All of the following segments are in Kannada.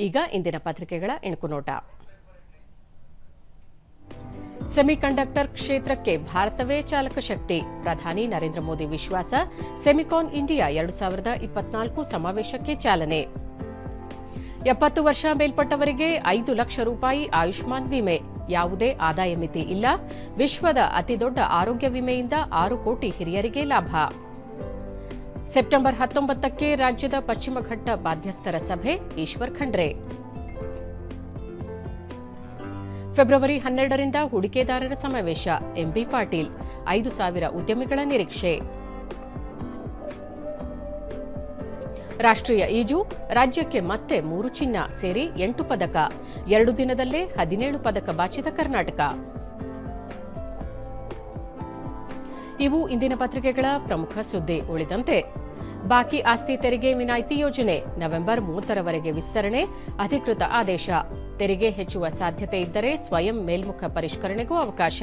ಈಗ ಇಂದಿನ ಪತ್ರಿಕೆಗಳ ಇಣುಕು ಸೆಮಿಕಂಡಕ್ಟರ್ ಕ್ಷೇತ್ರಕ್ಕೆ ಭಾರತವೇ ಚಾಲಕ ಶಕ್ತಿ. ಪ್ರಧಾನಿ ನರೇಂದ್ರ ಮೋದಿ ವಿಶ್ವಾಸ. ಸೆಮಿಕಾನ್ ಇಂಡಿಯಾ ಎರಡು ಸಾವಿರದ ಇಪ್ಪತ್ನಾಲ್ಕು ಸಮಾವೇಶಕ್ಕೆ ಚಾಲನೆ. ಎಪ್ಪತ್ತು ವರ್ಷ ಮೇಲ್ಪಟ್ಟವರಿಗೆ ಐದು ಲಕ್ಷ ರೂಪಾಯಿ ಆಯುಷ್ಮಾನ್ ವಿಮೆ. ಯಾವುದೇ ಆದಾಯ ಮಿತಿ ಇಲ್ಲ. ವಿಶ್ವದ ಅತಿದೊಡ್ಡ ಆರೋಗ್ಯ ವಿಮೆಯಿಂದ ಆರು ಕೋಟಿ ಹಿರಿಯರಿಗೆ ಲಾಭ. ಸೆಪ್ಟೆಂಬರ್ ಹತ್ತೊಂಬತ್ತಕ್ಕೆ ರಾಜ್ಯದ ಪಶ್ಚಿಮ ಘಟ್ಟ ಬಾಧ್ಯಸ್ಥರ ಸಭೆ, ಈಶ್ವರ್ ಖಂಡ್ರೆ. ಫೆಬ್ರವರಿ ಹನ್ನೆರಡರಿಂದ ಹೂಡಿಕೆದಾರರ ಸಮಾವೇಶ ಎಂಬಿ ಪಾಟೀಲ್, ಐದು ಸಾವಿರ ಉದ್ಯಮಿಗಳ ನಿರೀಕ್ಷೆ. ರಾಷ್ಟ್ರೀಯ ಈಜು, ರಾಜ್ಯಕ್ಕೆ ಮತ್ತೆ ಮೂರು ಚಿನ್ನ ಸೇರಿ ಎಂಟು ಪದಕ, ಎರಡು ದಿನದಲ್ಲೇ ಹದಿನೇಳು ಪದಕ ಬಾಚಿದ ಕರ್ನಾಟಕ. ಇವು ಇಂದಿನ ಪತ್ರಿಕೆಗಳ ಪ್ರಮುಖ ಸುದ್ದಿ ಉಳಿದಂತೆ. ಬಾಕಿ ಆಸ್ತಿ ತೆರಿಗೆ ವಿನಾಯಿತಿ ಯೋಜನೆ ನವೆಂಬರ್ ಮೂವತ್ತರವರೆಗೆ ವಿಸ್ತರಣೆ, ಅಧಿಕೃತ ಆದೇಶ. ತೆರಿಗೆ ಹೆಚ್ಚುವ ಸಾಧ್ಯತೆ ಇದ್ದರೆ ಸ್ವಯಂ ಮೇಲ್ಮುಖ ಪರಿಷ್ಕರಣೆಗೂ ಅವಕಾಶ.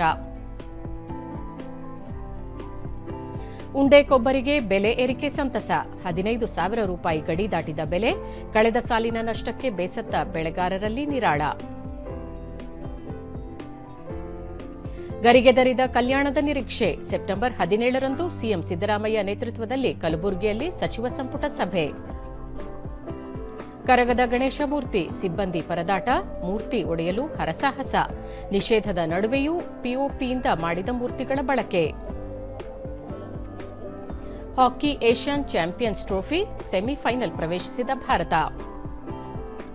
ಉಂಡೆ ಕೊಬ್ಬರಿಗೆ ಬೆಲೆ ಏರಿಕೆ ಸಂತಸ. ಹದಿನೈದು ಸಾವಿರ ರೂಪಾಯಿ ಗಡಿ ದಾಟಿದ ಬೆಲೆ, ಕಳೆದ ಸಾಲಿನ ನಷ್ಟಕ್ಕೆ ಬೇಸತ್ತ ಬೆಳೆಗಾರರಲ್ಲಿ ನಿರಾಳ. ಗರಿಗೆದರಿದ ಕಲ್ಯಾಣದ ನಿರೀಕ್ಷೆ. ಸೆಪ್ಟೆಂಬರ್ ಹದಿನೇಳರಂದು ಸಿಎಂ ಸಿದ್ದರಾಮಯ್ಯ ನೇತೃತ್ವದಲ್ಲಿ ಕಲಬುರಗಿಯಲ್ಲಿ ಸಚಿವ ಸಂಪುಟ ಸಭೆ. ಕರಗದ ಗಣೇಶ ಮೂರ್ತಿ, ಸಿಬ್ಬಂದಿ ಪರದಾಟ, ಮೂರ್ತಿ ಒಡೆಯಲು ಹರಸಾಹಸ. ನಿಷೇಧದ ನಡುವೆಯೂ ಪಿಒಪಿಯಿಂದ ಮಾಡಿದ ಮೂರ್ತಿಗಳ ಬಳಕೆ. Hockey Asian champions trophy semifinal ಪ್ರವೇಶಿಸಿದ ಭಾರತ.